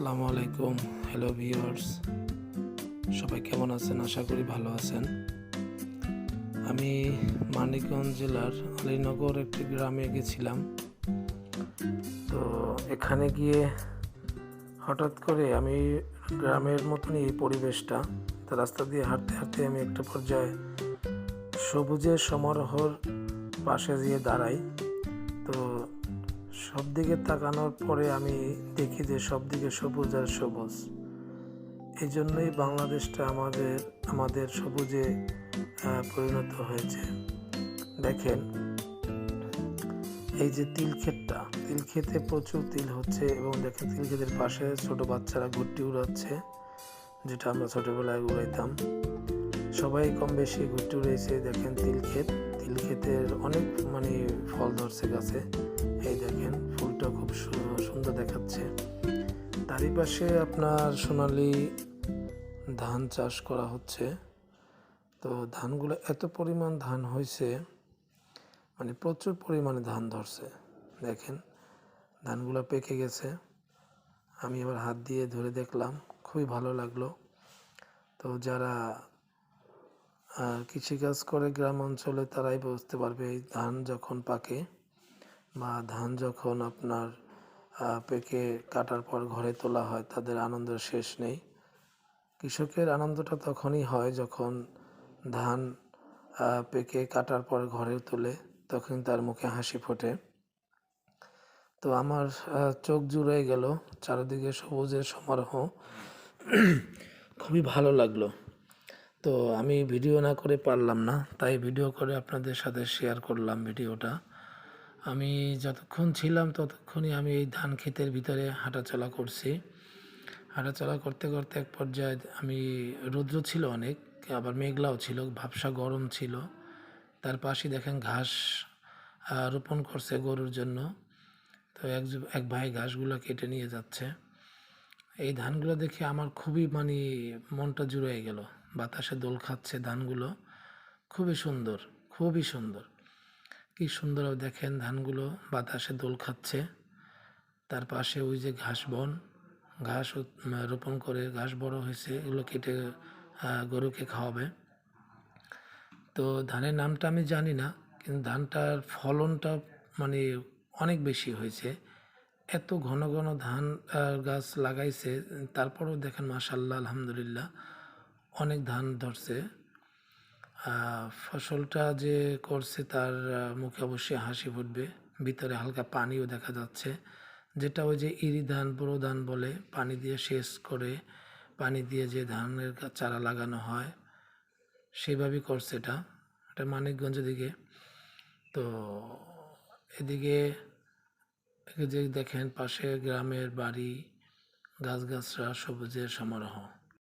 আসসালামু আলাইকুম। Hello viewers সবাই কেমন আছেন? আশা করি ভালো আছেন। আমি মানিকগঞ্জ জেলার আলীনগর একটি গ্রামে গেছিলাম। তো এখানে গিয়ে হঠাৎ করে আমি গ্রামের মতনই এই পরিবেশটা রাস্তা দিয়ে হাঁটতে হাঁটতে আমি একটা পর্যায়ে সবুজের সমারোহর পাশে গিয়ে দাঁড়াই। তো সব দিকে তাকানোর পরে আমি দেখি যে সব দিকে সবুজ আর সবুজ। এই জন্যই বাংলাদেশটা আমাদের আমাদের সবুজে পরিণত হয়েছে। দেখেন, এই যে তিল ক্ষেতটা, তিল ক্ষেতে প্রচুর তিল হচ্ছে এবং দেখেন তিল ক্ষেতের পাশে ছোট বাচ্চারা ঘুরটি উড়াচ্ছে, যেটা আমরা ছোটবেলায় উড়াইতাম। সবাই কম বেশি ঘুরতে উড়েছে দেখেন তিল ক্ষেত। ক্ষেতের অনেক মানে ফল ধরছে গাছে। এই দেখেন, ফুলটা খুব সুন্দর দেখাচ্ছে। তারই পাশে আপনার সোনালি ধান চাষ করা হচ্ছে। তো ধানগুলো এত পরিমাণ ধান হয়েছে মানে প্রচুর পরিমাণে ধান ধরছে। দেখেন, ধানগুলো পেকে গেছে। আমি আবার হাত দিয়ে ধরে দেখলাম, খুবই ভালো লাগল। তো যারা আহ, কৃষিকাজ করে গ্রাম অঞ্চলে তারাই বুঝতে পারবে এই ধান যখন পাকে বা ধান যখন আপনার পেকে কাটার পর ঘরে তোলা হয় তাদের আনন্দের শেষ নেই। কৃষকের আনন্দটা তখনই হয় যখন ধান পেকে কাটার পর ঘরে তোলে তখন তার মুখে হাসি ফোটে। তো আমার চোখ জুড়ে গেল চারিদিকে সবুজের সমারোহ। খুবই ভালো লাগল। তো আমি ভিডিও না করে পারলাম না, তাই ভিডিও করে আপনাদের সাথে শেয়ার করলাম ভিডিওটা। আমি যতক্ষণ ছিলাম ততক্ষণই আমি এই ধান ক্ষেতের ভিতরে হাঁটাচলা করছি। হাঁটাচলা করতে করতে এক পর্যায়ে আমি রৌদ্র ছিল অনেক, আবার মেঘলাও ছিল, ভাবসা গরম ছিল। তার পাশে দেখেন ঘাস রোপণ করছে গরুর জন্য। তো এক এক ভাই ঘাসগুলো কেটে নিয়ে যাচ্ছে। এই ধানগুলো দেখে আমার খুবই মানে মনটা জুড়ে গেল। বাতাসে দোল খাচ্ছে ধানগুলো, খুবই সুন্দর খুবই সুন্দর। কি সুন্দর দেখেন ধানগুলো বাতাসে দোল খাচ্ছে। তার পাশে ওই যে ঘাস বন, ঘাস রোপণ করে ঘাস বড় হয়েছে, এগুলো কেটে গরুকে খাওয়াবে। তো ধানের নামটা আমি জানি না, কিন্তু ধানটার ফলনটা মানে অনেক বেশি হয়েছে। এত ঘন ঘন ধান গাছ লাগাইছে, তারপরেও দেখেন মাশাল্লাহ, আলহামদুলিল্লাহ। অনেক ধান ধরছে। ফসলটা যে করছে তার মুখে অবশ্যই হাসি ফুটবে। ভিতরে হালকা পানিও দেখা যাচ্ছে। যেটা ওই যে ইরি ধান পুরো ধান বলে, পানি দিয়ে সেচ করে, পানি দিয়ে যে ধানের চারা লাগানো হয়, সেভাবেই করছে এটা। এটা মানিকগঞ্জের দিকে। তো এদিকে যে দেখেন পাশে গ্রামের বাড়ি গাছগাছরা সবুজের সমারোহ।